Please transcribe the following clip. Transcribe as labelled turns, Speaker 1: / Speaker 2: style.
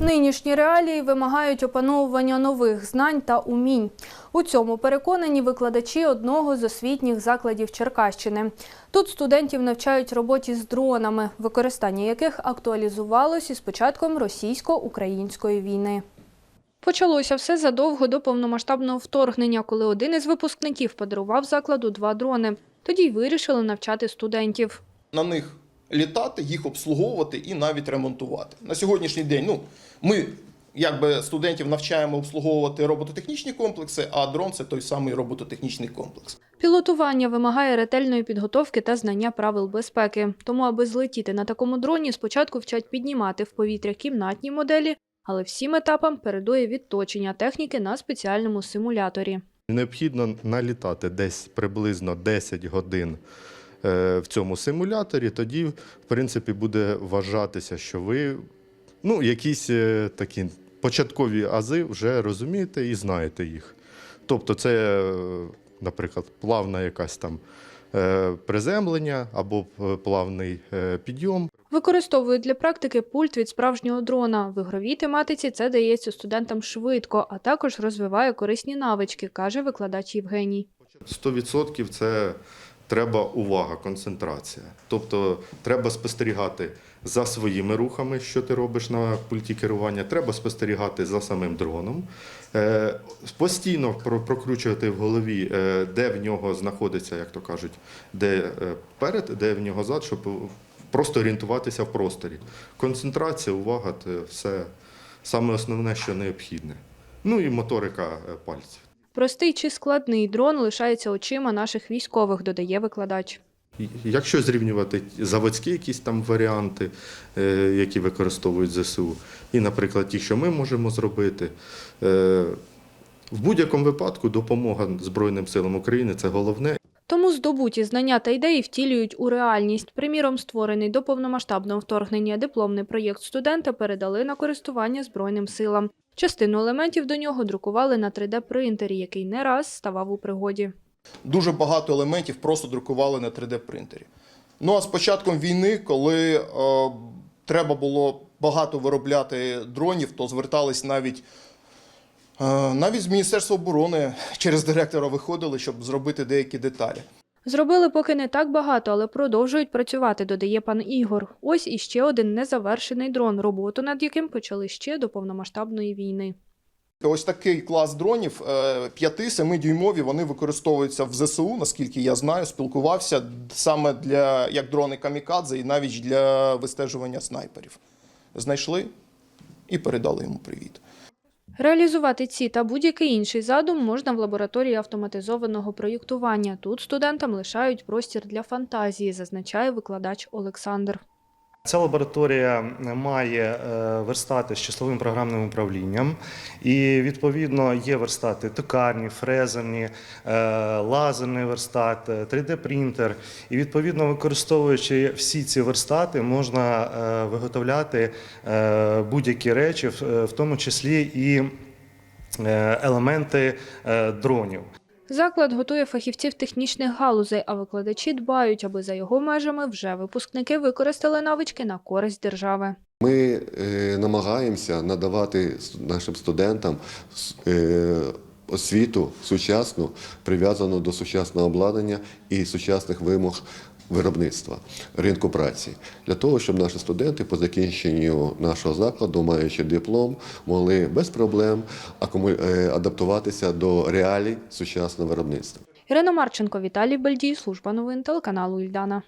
Speaker 1: Нинішні реалії вимагають опановування нових знань та умінь. У цьому переконані викладачі одного з освітніх закладів Черкащини. Тут студентів навчають роботі з дронами, використання яких актуалізувалось із початком російсько-української війни. Почалося все задовго до повномасштабного вторгнення, коли один із випускників подарував закладу два дрони. Тоді й вирішили навчати студентів.
Speaker 2: на них літати, їх обслуговувати і навіть ремонтувати. На сьогоднішній день ну, ми якби студентів навчаємо обслуговувати робототехнічні комплекси, а дрон це той самий робототехнічний комплекс.
Speaker 1: Пілотування вимагає ретельної підготовки та знання правил безпеки. Тому, аби злетіти на такому дроні, спочатку вчать піднімати в повітря кімнатні моделі, але всім етапам передує відточення техніки на спеціальному симуляторі.
Speaker 3: Необхідно налітати десь приблизно 10 годин в цьому симуляторі. Тоді, в принципі, буде вважатися, що ви ну, якісь е, такі початкові ази вже розумієте і знаєте їх. Тобто, це, е, наприклад, плавна якась там е, приземлення або е, плавний е, підйом.
Speaker 1: Використовують для практики пульт від справжнього дрона. В ігровій тематиці це дається студентам швидко, а також розвиває корисні навички, каже викладач Євгеній.
Speaker 3: 100% це треба увага, концентрація. Тобто треба спостерігати за своїми рухами, що ти робиш на пульті керування, треба спостерігати за самим дроном, е, постійно прокручувати в голові, е, де в нього знаходиться, як то кажуть, де е, перед, де в нього зад, щоб просто орієнтуватися в просторі. Концентрація, увага це все саме основне, що необхідне. Ну і моторика пальців.
Speaker 1: Простий чи складний дрон лишається очима наших військових, додає викладач.
Speaker 3: Якщо зрівнювати заводські якісь там варіанти, е, які використовують ЗСУ, і, наприклад, ті, що ми можемо зробити, е, в будь-якому випадку допомога Збройним силам України це головне.
Speaker 1: Тому здобуті знання та ідеї втілюють у реальність. Приміром, створений до повномасштабного вторгнення дипломний проєкт студента передали на користування Збройним силам. Частину елементів до нього друкували на 3D-принтері, який не раз ставав у пригоді.
Speaker 2: Дуже багато елементів просто друкували на 3D-принтері. Ну а з початком війни, коли е, треба було багато виробляти дронів, то звертались навіть, навіть з Міністерства оборони через директора виходили, щоб зробити деякі деталі.
Speaker 1: Зробили поки не так багато, але продовжують працювати, додає пан Ігор. Ось іще один незавершений дрон, роботу над яким почали ще до повномасштабної війни.
Speaker 2: Ось такий клас дронів 5-7 дюймові. Вони використовуються в ЗСУ, наскільки я знаю. Спілкувався саме для як дрони камікадзе і навіть для вистежування снайперів. Знайшли і передали йому привіт.
Speaker 1: Реалізувати ці та будь-який інший задум можна в лабораторії автоматизованого проєктування. Тут студентам лишають простір для фантазії, зазначає викладач Олександр.
Speaker 4: Ця лабораторія має е, верстати з числовим програмним управлінням, і відповідно є верстати токарні, фрезерні, е, лазерний верстат, 3D-принтер. І відповідно, використовуючи всі ці верстати, можна е, виготовляти е, будь-які речі, в тому числі і е, елементи е, дронів.
Speaker 1: Заклад готує фахівців технічних галузей, а викладачі дбають, аби за його межами вже випускники використали навички на користь держави.
Speaker 5: Ми е, намагаємося надавати нашим студентам е, освіту сучасну, прив'язану до сучасного обладнання і сучасних вимог виробництва ринку праці для того, щоб наші студенти по закінченню нашого закладу, маючи диплом, могли без проблем е, адаптуватися до реалій сучасного виробництва.
Speaker 1: Ірина Марченко, Віталій Бельдій, служба новин телеканалу Ільдана.